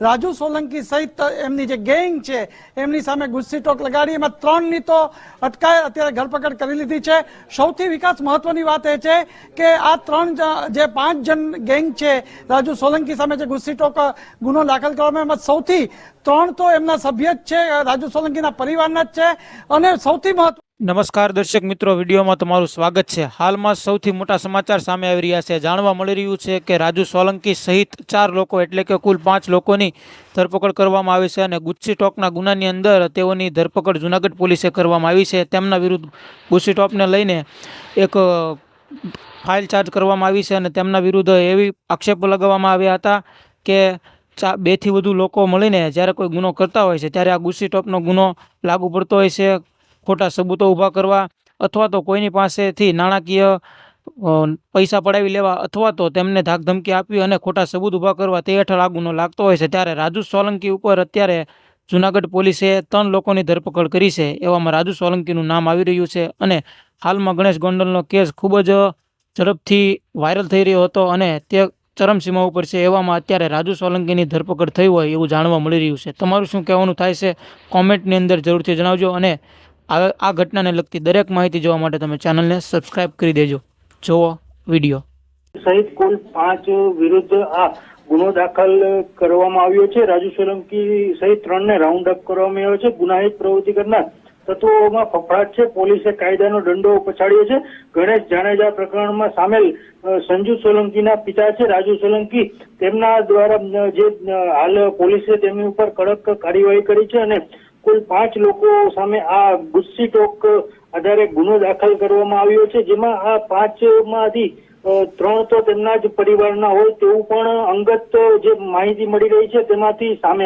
રાજુ સોલંકી સહિત એમની જે ગેંગ છે, એમની સામે ગુસ્સી ટોક લગાડી, એમાં ત્રણની તો અટકાય, અત્યારે ધરપકડ કરી લીધી છે. સૌથી વિકાસ મહત્વની વાત એ છે કે આ ત્રણ જે પાંચ જણ ગેંગ છે, રાજુ સોલંકી સામે જે ગુસ્સી ટોક, ગુનો દાખલ કરવામાં એમાં સૌથી ત્રણ તો એમના સભ્ય જ છે, રાજુ સોલંકીના પરિવારના જ છે. અને સૌથી મહત્વ નમસ્કાર દર્શક મિત્રો, વિડીયોમાં તમારું સ્વાગત છે. હાલમાં સૌથી મોટા સમાચાર સામે આવી રહ્યા છે. જાણવા મળી રહ્યું છે કે રાજુ સોલંકી સહિત ચાર લોકો, એટલે કે કુલ પાંચ લોકોની ધરપકડ કરવામાં આવી છે અને ગુસ્સી ટોકના ગુનાની અંદર તેઓની ધરપકડ જુનાગઢ પોલીસે કરવામાં આવી છે. તેમના વિરુદ્ધ ગુસ્સી ટોપને લઈને એક ફાઇલ ચાર્જ કરવામાં આવી છે અને તેમના વિરુદ્ધ એવી આક્ષેપો લગાવવામાં આવ્યા હતા કે ચા, બેથી વધુ લોકો મળીને જ્યારે કોઈ ગુનો કરતા હોય છે, ત્યારે આ ગુસ્સી ટોપનો ગુનો લાગુ પડતો હોય છે. ખોટા સબૂતો ઊભા કરવા અથવા તો કોઈની પાસેથી નાણાકીય પૈસા પડાવી લેવા અથવા તો તેમને ધાકધમકી આપવી અને ખોટા સબૂત ઊભા કરવા તે હેઠળ આ ગુનો લાગતો હોય છે. ત્યારે રાજુ સોલંકી ઉપર અત્યારે જુનાગઢ પોલીસે ત્રણ લોકોની ધરપકડ કરી છે. એવામાં રાજુ સોલંકીનું નામ આવી રહ્યું છે અને હાલમાં ગણેશ ગોંડલનો કેસ ખૂબ જ ઝડપથી વાયરલ થઈ રહ્યો હતો અને તે ચરમસીમા ઉપર છે. એવામાં અત્યારે રાજુ સોલંકીની ધરપકડ થઈ હોય એવું જાણવા મળી રહ્યું છે. તમારું શું કહેવાનું થાય છે? કોમેન્ટની અંદર જરૂરથી જણાવજો અને આ આ ઘટનાને લગતી દરેક માહિતી જોવા માટે તમે ચેનલને સબસ્ક્રાઇબ કરી દેજો. જુઓ વીડિયો સહિત કુલ પાંચ વિરુદ્ધ આ ગુનો દાખલ કરવામાં આવ્યો છે. રાજુ સોલંકી સહિત ત્રણને રાઉન્ડ અપ કરવામાં આવ્યો છે. ગુનાહિત પ્રવૃત્તિ કરનાર તત્વોમાં ફફડાટ છે. પોલીસે કાયદાનો દંડો પછાડ્યો છે. ગણેશ જાડેજા પ્રકરણમાં સામેલ સંજુ સોલંકીના પિતા છે. રાજુ સોલંકી તેમના દ્વારા જે હાલ પોલીસે તેમની ઉપર કડક કાર્યવાહી કરી છે અને કુલ પાંચ લોકો સામે આ ગુસ્સી ટોક આધારે ગુનો દાખલ કરવામાં આવ્યો છે, જેમાં આ પાંચમાંથી માંથી ત્રણ તો તેમના જ પરિવારના હોય તેવું પણ અંગત જે માહિતી મળી રહી છે, તેમાંથી સામે